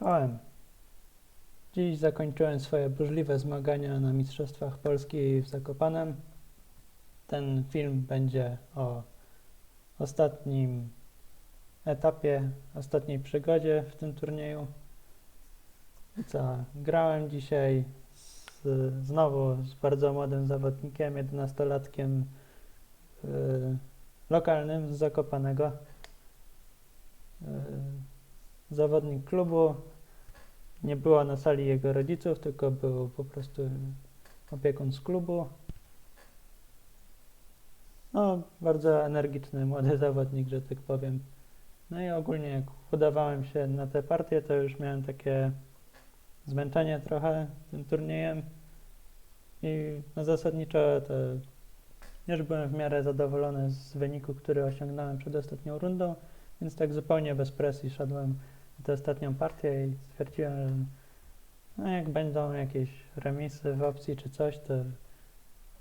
Czołem. Dziś zakończyłem swoje burzliwe zmagania na Mistrzostwach Polski w Zakopanem. Ten film będzie o ostatnim etapie, ostatniej przygodzie w tym turnieju. Co? Grałem dzisiaj z, znowu z bardzo młodym zawodnikiem, 11-latkiem yy, lokalnym z Zakopanego. Yy, zawodnik klubu. Nie było na sali jego rodziców, tylko był po prostu opiekun z klubu. No, bardzo energiczny młody zawodnik, że tak powiem. No i ogólnie jak udawałem się na te partie, to już miałem takie zmęczenie trochę tym turniejem i no zasadniczo to już byłem w miarę zadowolony z wyniku, który osiągnąłem przed ostatnią rundą, więc tak zupełnie bez presji szedłem tę ostatnią partię i stwierdziłem, że no jak będą jakieś remisy w opcji czy coś, to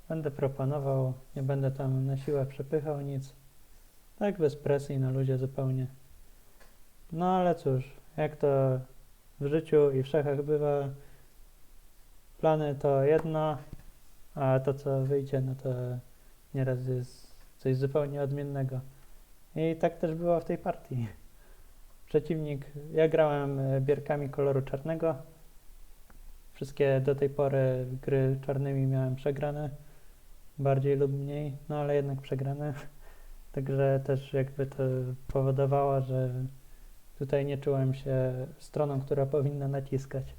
będę proponował, nie będę tam na siłę przepychał nic. Tak bez presji, na luzie zupełnie. No ale cóż, jak to w życiu i w szachach bywa, plany to jedno, a to co wyjdzie, no to nieraz jest coś zupełnie odmiennego. I tak też było w tej partii. Przeciwnik, ja grałem e, bierkami koloru czarnego. Wszystkie do tej pory gry czarnymi miałem przegrane, bardziej lub mniej, no ale jednak przegrane. Także też jakby to powodowało, że tutaj nie czułem się stroną, która powinna naciskać.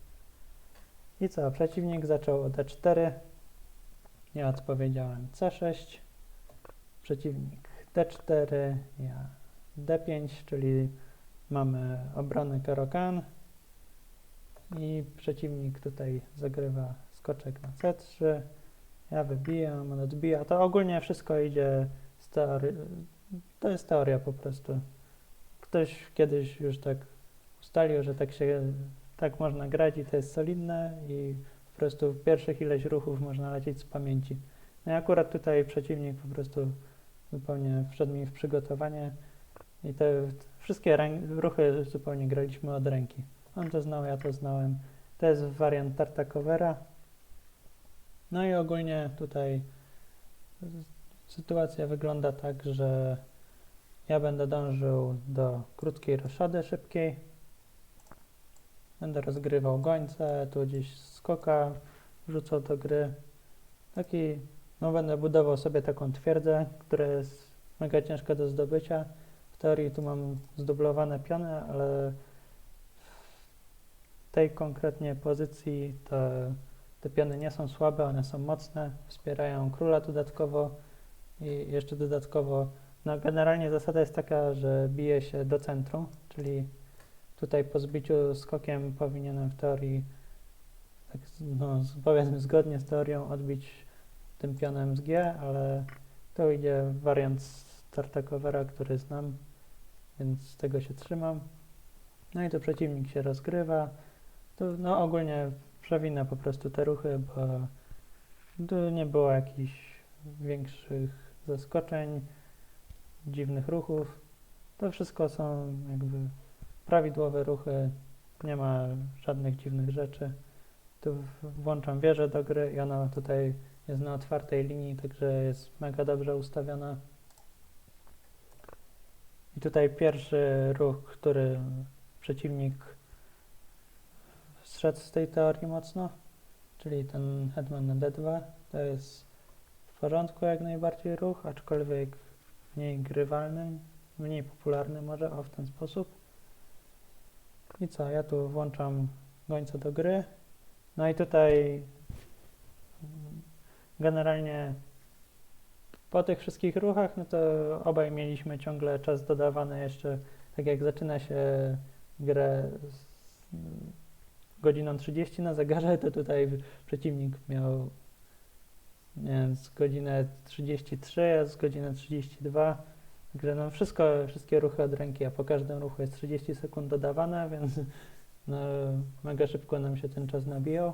I co? Przeciwnik zaczął od D4. Ja odpowiedziałem C6. Przeciwnik D4, ja D5, czyli mamy obronę Karokan. I przeciwnik tutaj zagrywa skoczek na C3. Ja wybijam, on odbija. To ogólnie wszystko idzie z teorii. To jest teoria po prostu. Ktoś kiedyś już tak ustalił, że tak się tak można grać i to jest solidne i po prostu pierwszych ileś ruchów można lecieć z pamięci. No i akurat tutaj przeciwnik po prostu zupełnie wszedł mi w przygotowanie i te wszystkie ruchy zupełnie graliśmy od ręki. On to znał, ja to znałem. To jest wariant Tartakovera. No i ogólnie tutaj sytuacja wygląda tak, że ja będę dążył do krótkiej roszady szybkiej. Będę rozgrywał gońce, tu gdzieś skoka wrzucał do gry. Taki, no będę budował sobie taką twierdzę, która jest mega ciężka do zdobycia. Teorii tu mam zdublowane piony, ale w tej konkretnie pozycji to te piony nie są słabe, one są mocne, wspierają króla dodatkowo i jeszcze dodatkowo, no generalnie zasada jest taka, że bije się do centrum, czyli tutaj po zbiciu skokiem powinienem w teorii, tak, no powiedzmy zgodnie z teorią odbić tym pionem z G, ale to idzie wariant z Tartakovera, który znam, więc tego się trzymam. No i tu przeciwnik się rozgrywa. Tu, no ogólnie przewinę po prostu te ruchy, bo tu nie było jakichś większych zaskoczeń, dziwnych ruchów. To wszystko są jakby prawidłowe ruchy, nie ma żadnych dziwnych rzeczy. Tu włączam wieżę do gry i ona tutaj jest na otwartej linii, także jest mega dobrze ustawiona. I tutaj pierwszy ruch, który przeciwnik zszedł z tej teorii mocno, czyli ten hetman na d2, to jest w porządku jak najbardziej ruch, aczkolwiek mniej grywalny, mniej popularny może, o w ten sposób. I co, ja tu włączam gońca do gry. No i tutaj generalnie po tych wszystkich ruchach, no to obaj mieliśmy ciągle czas dodawany jeszcze, tak jak zaczyna się grę z mm, godziną 30 na zegarze, to tutaj przeciwnik miał wiem, z godzinę 33, a z godzinę 32. Także no wszystko, wszystkie ruchy od ręki, a po każdym ruchu jest 30 sekund dodawane, więc no, mega szybko nam się ten czas nabijał.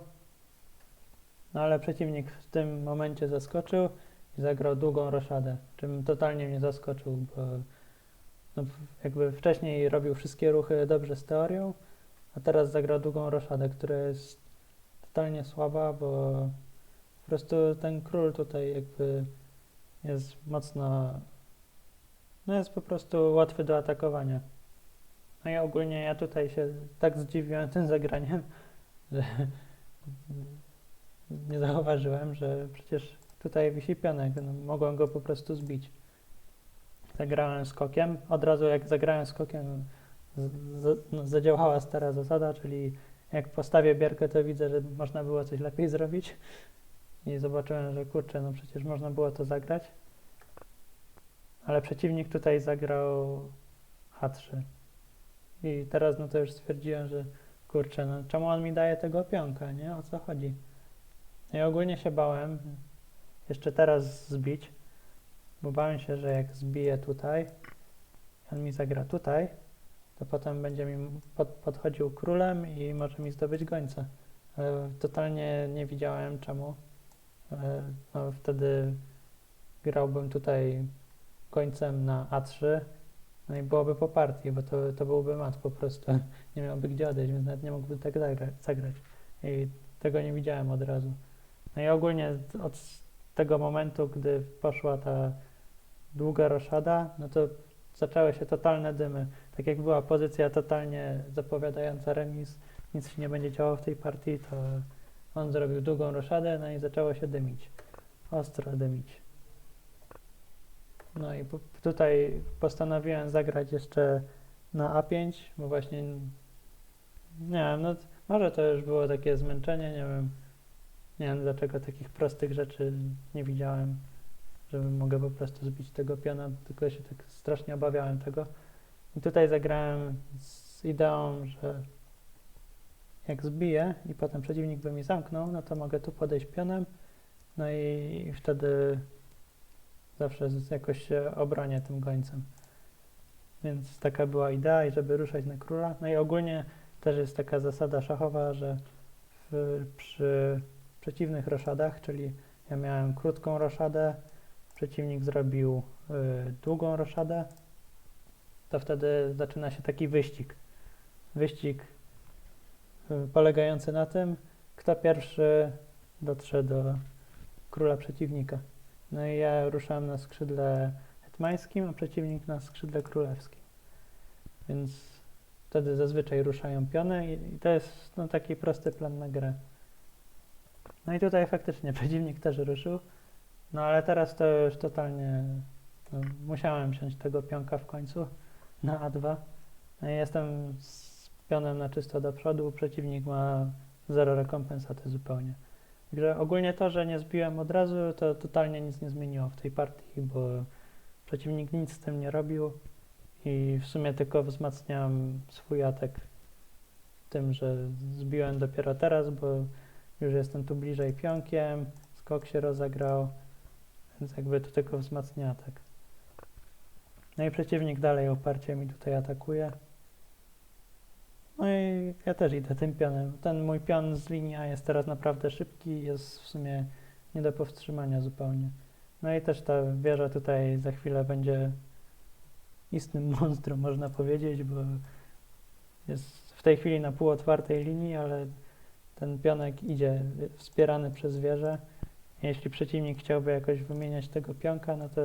No ale przeciwnik w tym momencie zaskoczył zagrał długą roszadę, czym totalnie mnie zaskoczył, bo no, jakby wcześniej robił wszystkie ruchy dobrze z teorią, a teraz zagra długą roszadę, która jest totalnie słaba, bo po prostu ten król tutaj jakby jest mocno, no jest po prostu łatwy do atakowania. No i ogólnie ja tutaj się tak zdziwiłem tym zagraniem, że nie zauważyłem, że przecież tutaj wisi pionek, no, mogłem go po prostu zbić. Zagrałem skokiem, od razu jak zagrałem skokiem z, z, no, zadziałała stara zasada, czyli jak postawię bierkę, to widzę, że można było coś lepiej zrobić i zobaczyłem, że kurczę, no przecież można było to zagrać. Ale przeciwnik tutaj zagrał H3. I teraz no to już stwierdziłem, że kurczę, no czemu on mi daje tego pionka, nie? O co chodzi? No I ogólnie się bałem jeszcze teraz zbić, bo bałem się, że jak zbiję tutaj, on mi zagra tutaj, to potem będzie mi pod, podchodził królem i może mi zdobyć gońca. Ale totalnie nie widziałem czemu. E, No, wtedy grałbym tutaj końcem na A3, no i byłoby po partii, bo to, to byłby mat po prostu. Nie miałby gdzie odejść, więc nawet nie mógłby tak zagra- zagrać. I tego nie widziałem od razu. No i ogólnie od tego momentu, gdy poszła ta długa roszada, no to zaczęły się totalne dymy. Tak jak była pozycja totalnie zapowiadająca remis, nic się nie będzie działo w tej partii, to on zrobił długą roszadę, no i zaczęło się dymić. Ostro dymić. No i tutaj postanowiłem zagrać jeszcze na A5, bo właśnie nie wiem, no może to już było takie zmęczenie, nie wiem. Nie wiem dlaczego takich prostych rzeczy nie widziałem, że mogę po prostu zbić tego piona, tylko się tak strasznie obawiałem tego. I tutaj zagrałem z ideą, że jak zbiję i potem przeciwnik by mi zamknął, no to mogę tu podejść pionem, no i wtedy zawsze jakoś się obronię tym gońcem. Więc taka była idea i żeby ruszać na króla. No i ogólnie też jest taka zasada szachowa, że w, przy przeciwnych roszadach, czyli ja miałem krótką roszadę, przeciwnik zrobił y, długą roszadę, to wtedy zaczyna się taki wyścig. Wyścig y, polegający na tym, kto pierwszy dotrze do króla przeciwnika. No i ja ruszałem na skrzydle hetmańskim, a przeciwnik na skrzydle królewskim. Więc wtedy zazwyczaj ruszają piony i, i to jest no, taki prosty plan na grę. No i tutaj faktycznie przeciwnik też ruszył, no ale teraz to już totalnie no, musiałem wziąć tego pionka w końcu na A2. No jestem z pionem na czysto do przodu, przeciwnik ma zero rekompensaty zupełnie. Także ogólnie to, że nie zbiłem od razu, to totalnie nic nie zmieniło w tej partii, bo przeciwnik nic z tym nie robił i w sumie tylko wzmacniam swój atak tym, że zbiłem dopiero teraz, bo już jestem tu bliżej pionkiem, skok się rozegrał, więc jakby to tylko wzmacnia atak. No i przeciwnik dalej oparcie mi tutaj atakuje. No i ja też idę tym pionem. Ten mój pion z linii A jest teraz naprawdę szybki, jest w sumie nie do powstrzymania zupełnie. No i też ta wieża tutaj za chwilę będzie istnym monstrum, można powiedzieć, bo jest w tej chwili na półotwartej linii, ale ten pionek idzie wspierany przez wieżę. Jeśli przeciwnik chciałby jakoś wymieniać tego pionka, no to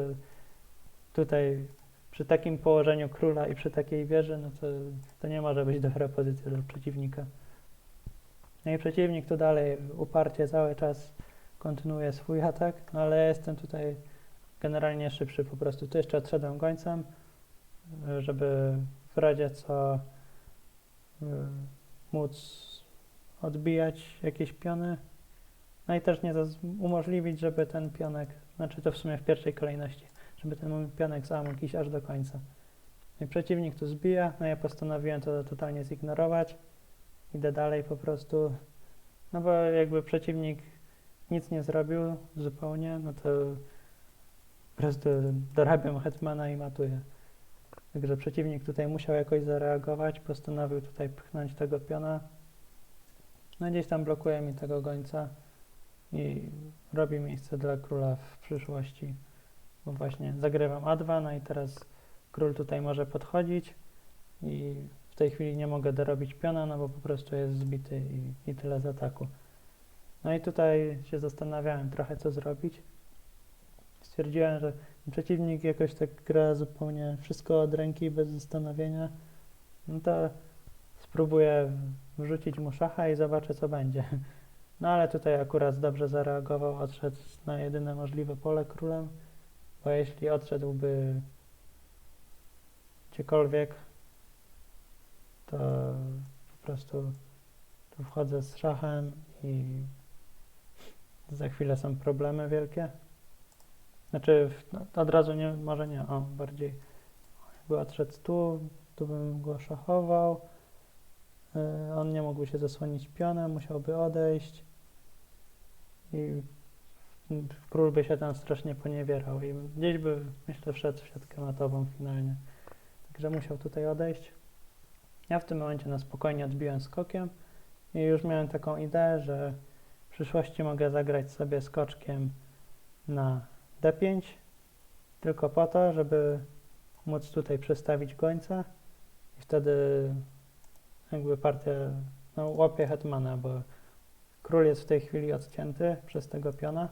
tutaj przy takim położeniu króla i przy takiej wieży, no to, to nie może być dobra pozycja dla przeciwnika. No i przeciwnik tu dalej uparcie cały czas kontynuuje swój atak, no ale ja jestem tutaj generalnie szybszy po prostu. Tu jeszcze odszedłem gońcem, żeby w razie co y, móc odbijać jakieś piony. No i też nie umożliwić, żeby ten pionek, znaczy to w sumie w pierwszej kolejności, żeby ten mój pionek sam mógł iść aż do końca. I przeciwnik tu zbija, no ja postanowiłem to totalnie zignorować. Idę dalej po prostu, no bo jakby przeciwnik nic nie zrobił zupełnie, no to po prostu dorabiam hetmana i matuję. Także przeciwnik tutaj musiał jakoś zareagować, postanowił tutaj pchnąć tego piona. No gdzieś tam blokuje mi tego gońca i robi miejsce dla króla w przyszłości. Bo właśnie zagrywam A2, no i teraz król tutaj może podchodzić i w tej chwili nie mogę dorobić piona, no bo po prostu jest zbity i, i tyle z ataku. No i tutaj się zastanawiałem trochę, co zrobić. Stwierdziłem, że przeciwnik jakoś tak gra zupełnie wszystko od ręki, bez zastanowienia. No to spróbuję wrzucić mu szacha i zobaczę, co będzie. No ale tutaj akurat dobrze zareagował, odszedł na jedyne możliwe pole królem, bo jeśli odszedłby gdziekolwiek, to po prostu tu wchodzę z szachem i za chwilę są problemy wielkie. Znaczy, no, od razu nie, może nie, o, bardziej jakby odszedł tu, tu bym go szachował, on nie mógłby się zasłonić pionem, musiałby odejść. I król by się tam strasznie poniewierał. I gdzieś by, myślę, wszedł w siatkę matową finalnie. Także musiał tutaj odejść. Ja w tym momencie na spokojnie odbiłem skokiem. I już miałem taką ideę, że w przyszłości mogę zagrać sobie skoczkiem na d5 tylko po to, żeby móc tutaj przestawić gońca. I wtedy jakby partia no, łapie hetmana, bo król jest w tej chwili odcięty przez tego piona.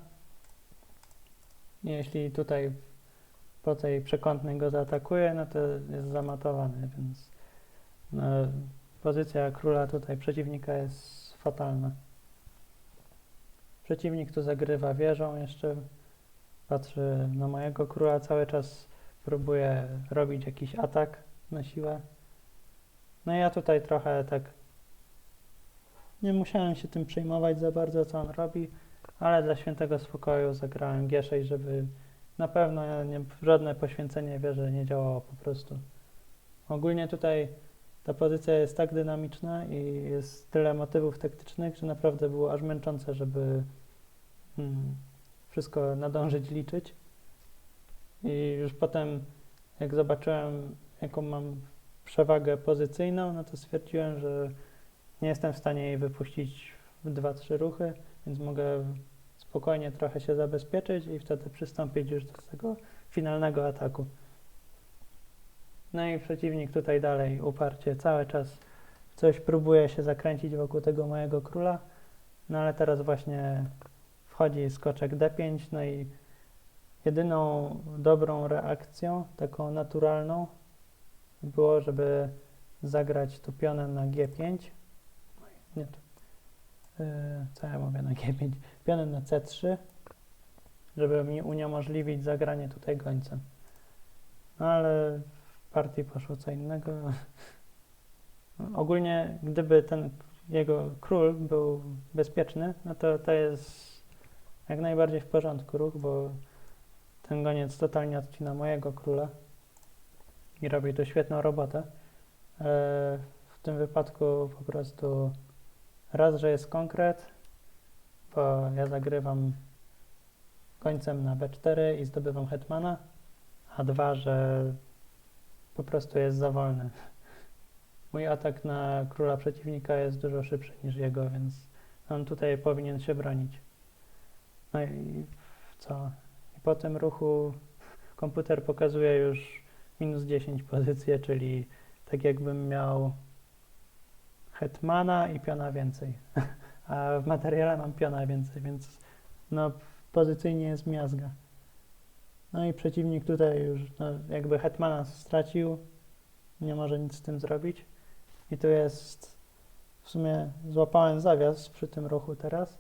Jeśli tutaj po tej przekątnej go zaatakuje, no to jest zamatowany, więc no, pozycja króla tutaj przeciwnika jest fatalna. Przeciwnik tu zagrywa wieżą jeszcze, patrzy na mojego króla, cały czas próbuje robić jakiś atak na siłę. No ja tutaj trochę tak nie musiałem się tym przejmować za bardzo, co on robi, ale dla świętego spokoju zagrałem G6, żeby na pewno nie, żadne poświęcenie wieży nie działało po prostu. Ogólnie tutaj ta pozycja jest tak dynamiczna i jest tyle motywów taktycznych, że naprawdę było aż męczące, żeby mm, wszystko nadążyć liczyć. I już potem, jak zobaczyłem, jaką mam przewagę pozycyjną, no to stwierdziłem, że nie jestem w stanie jej wypuścić w 2-3 ruchy, więc mogę spokojnie trochę się zabezpieczyć i wtedy przystąpić już do tego finalnego ataku. No i przeciwnik tutaj dalej uparcie cały czas coś próbuje się zakręcić wokół tego mojego króla, no ale teraz właśnie wchodzi skoczek D5, no i jedyną dobrą reakcją, taką naturalną, było, żeby zagrać tu pionem na G5. Oj, Nie, co ja mówię na G5? Pionem na C3, żeby mi uniemożliwić zagranie tutaj gońcem. No ale w partii poszło co innego. Ogólnie, gdyby ten jego król był bezpieczny, no to to jest jak najbardziej w porządku ruch, bo ten goniec totalnie odcina mojego króla i robi tu świetną robotę. E, W tym wypadku po prostu raz, że jest konkret, bo ja zagrywam końcem na b4 i zdobywam hetmana, a dwa, że po prostu jest za wolny. Mój atak na króla przeciwnika jest dużo szybszy niż jego, więc on tutaj powinien się bronić. No i co? I po tym ruchu komputer pokazuje już minus 10 pozycję, czyli tak jakbym miał hetmana i piona więcej. A w materiale mam piona więcej, więc no pozycyjnie jest miazga. No i przeciwnik tutaj już no, jakby hetmana stracił, nie może nic z tym zrobić. I tu jest, w sumie złapałem zawias przy tym ruchu teraz.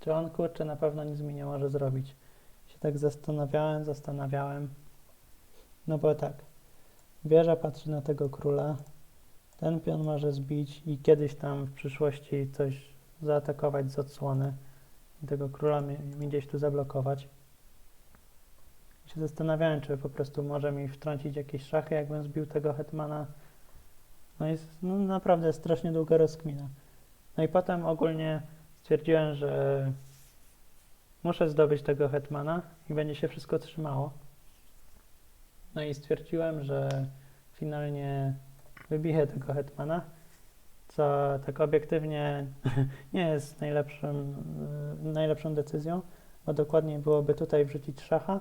Czy on kurczę na pewno nic mi nie może zrobić? Się tak zastanawiałem, zastanawiałem. No bo tak, wieża patrzy na tego króla, ten pion może zbić i kiedyś tam w przyszłości coś zaatakować z odsłony i tego króla mi, mi gdzieś tu zablokować. Się zastanawiałem, czy po prostu może mi wtrącić jakieś szachy, jakbym zbił tego hetmana. No jest no, naprawdę strasznie długa rozkmina. No i potem ogólnie stwierdziłem, że muszę zdobyć tego hetmana i będzie się wszystko trzymało. No i stwierdziłem, że finalnie wybiję tego hetmana, co tak obiektywnie nie jest najlepszym, y, najlepszą decyzją, bo dokładniej byłoby tutaj wrzucić szacha,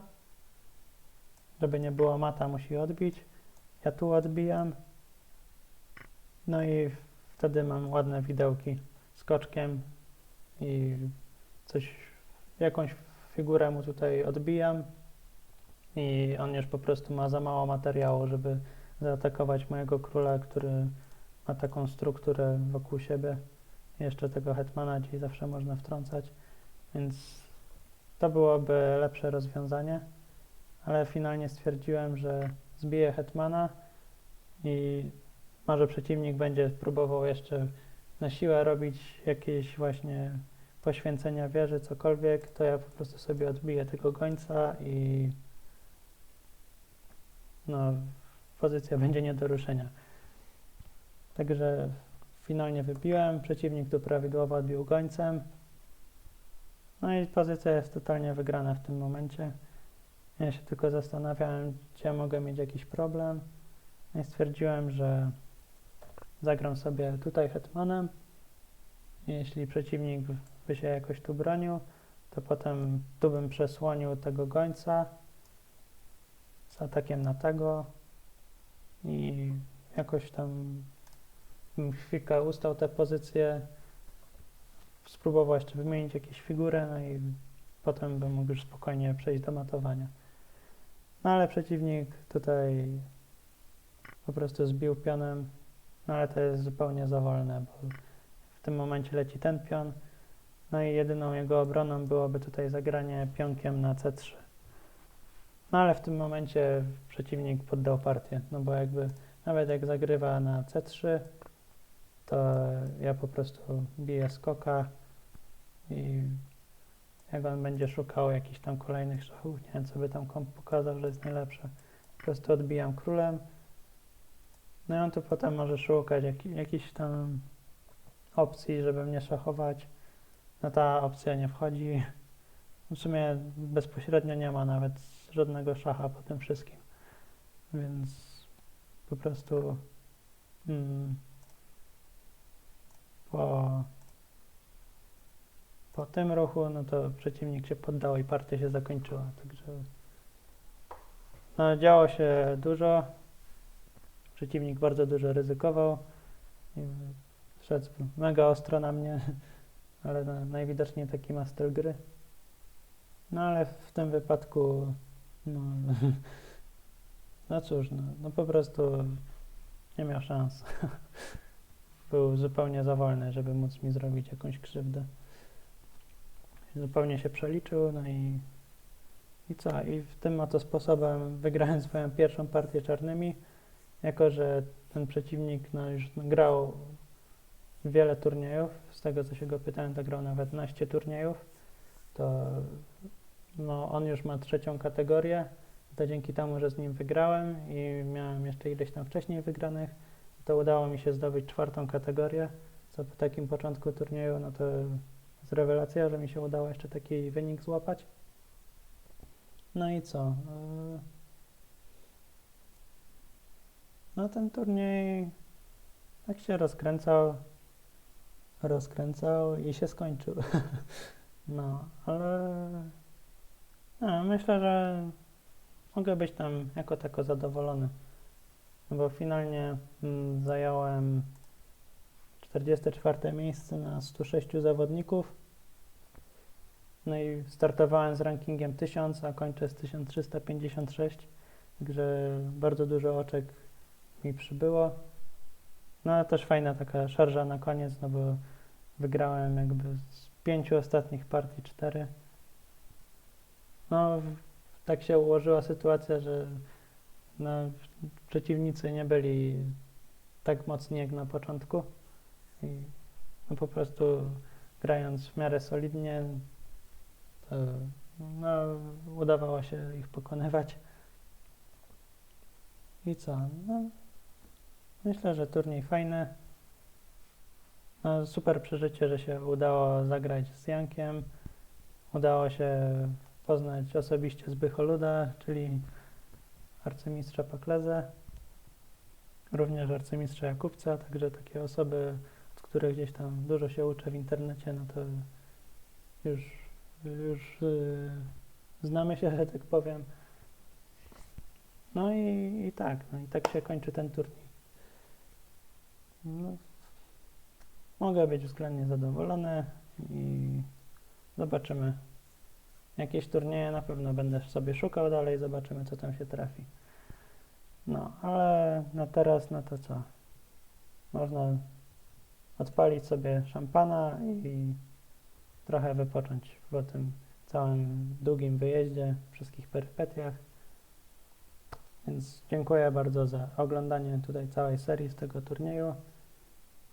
żeby nie było mata, musi odbić. Ja tu odbijam No i wtedy mam ładne widełki z koczkiem i coś, jakąś figurę mu tutaj odbijam i on już po prostu ma za mało materiału, żeby zaatakować mojego króla, który ma taką strukturę wokół siebie. Jeszcze tego hetmana gdzieś zawsze można wtrącać, więc to byłoby lepsze rozwiązanie, ale finalnie stwierdziłem, że zbiję hetmana i może przeciwnik będzie próbował jeszcze na siłę robić jakieś właśnie poświęcenia wieży, cokolwiek, to ja po prostu sobie odbiję tego gońca i no, pozycja będzie nie do ruszenia. Także finalnie wybiłem, przeciwnik tu prawidłowo odbił gońcem. No i pozycja jest totalnie wygrana w tym momencie. Ja się tylko zastanawiałem, gdzie mogę mieć jakiś problem. No i stwierdziłem, że zagram sobie tutaj hetmanem. Jeśli przeciwnik by się jakoś tu bronił, to potem tu bym przesłonił tego gońca z atakiem na tego i jakoś tam chwilkę ustał tę pozycję, spróbował jeszcze wymienić jakieś figury, no i potem bym mógł już spokojnie przejść do matowania. No ale przeciwnik tutaj po prostu zbił pionem, no ale to jest zupełnie za wolne, bo w tym momencie leci ten pion, no i jedyną jego obroną byłoby tutaj zagranie pionkiem na C3. No ale w tym momencie przeciwnik poddał partię, no bo jakby nawet jak zagrywa na C3, to ja po prostu biję skoka i jak on będzie szukał jakichś tam kolejnych szachów, nie wiem co by tam komp pokazał, że jest najlepsze, po prostu odbijam królem, no i on tu potem może szukać jak, jakichś tam opcji, żeby mnie szachować. No ta opcja nie wchodzi. W sumie bezpośrednio nie ma nawet żadnego szacha po tym wszystkim. Więc po prostu mm, po, po tym ruchu, no to przeciwnik się poddał i partia się zakończyła. Także no, działo się dużo. Przeciwnik bardzo dużo ryzykował. Szedł mega ostro na mnie, ale na, najwidoczniej taki ma styl gry. No ale w tym wypadku, no, no cóż, no, no po prostu nie miał szans. Był zupełnie za wolny, żeby móc mi zrobić jakąś krzywdę. Zupełnie się przeliczył, no i, i co? I w tym oto sposobem wygrałem swoją pierwszą partię czarnymi, jako że ten przeciwnik no, już grał wiele turniejów. Z tego co się go pytałem, to grał nawet 12 turniejów. To no, on już ma trzecią kategorię. To dzięki temu, że z nim wygrałem i miałem jeszcze ileś tam wcześniej wygranych, to udało mi się zdobyć czwartą kategorię. Co po takim początku turnieju, no to jest rewelacja, że mi się udało jeszcze taki wynik złapać. No i co? Yy, No ten turniej tak się rozkręcał rozkręcał i się skończył. No, ale no, myślę, że mogę być tam jako tako zadowolony. No bo finalnie mm, zająłem 44 miejsce na 106 zawodników. No i startowałem z rankingiem 1000, a kończę z 1356. Także bardzo dużo oczek mi przybyło. No ale też fajna taka szarża na koniec, no bo wygrałem jakby z pięciu ostatnich partii cztery. No tak się ułożyła sytuacja, że no, przeciwnicy nie byli tak mocni jak na początku i no, po prostu grając w miarę solidnie to no, udawało się ich pokonywać. I co? No, Myślę, że turniej fajny. No, super przeżycie, że się udało zagrać z Jankiem. Udało się poznać osobiście Zbycholuda, czyli arcymistrza Paklezę, również arcymistrza Jakubca, także takie osoby, od których gdzieś tam dużo się uczę w internecie, no to już, już yy, znamy się, że tak powiem. No i, i tak, no i tak się kończy ten turniej. No, mogę być względnie zadowolony i zobaczymy. Jakieś turnieje na pewno będę sobie szukał dalej, zobaczymy co tam się trafi. No, ale na teraz, no to co? Można odpalić sobie szampana i trochę wypocząć po tym całym długim wyjeździe, wszystkich perypetiach. Więc dziękuję bardzo za oglądanie tutaj całej serii z tego turnieju.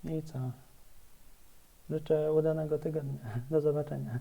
I co? Życzę udanego tygodnia. Do zobaczenia.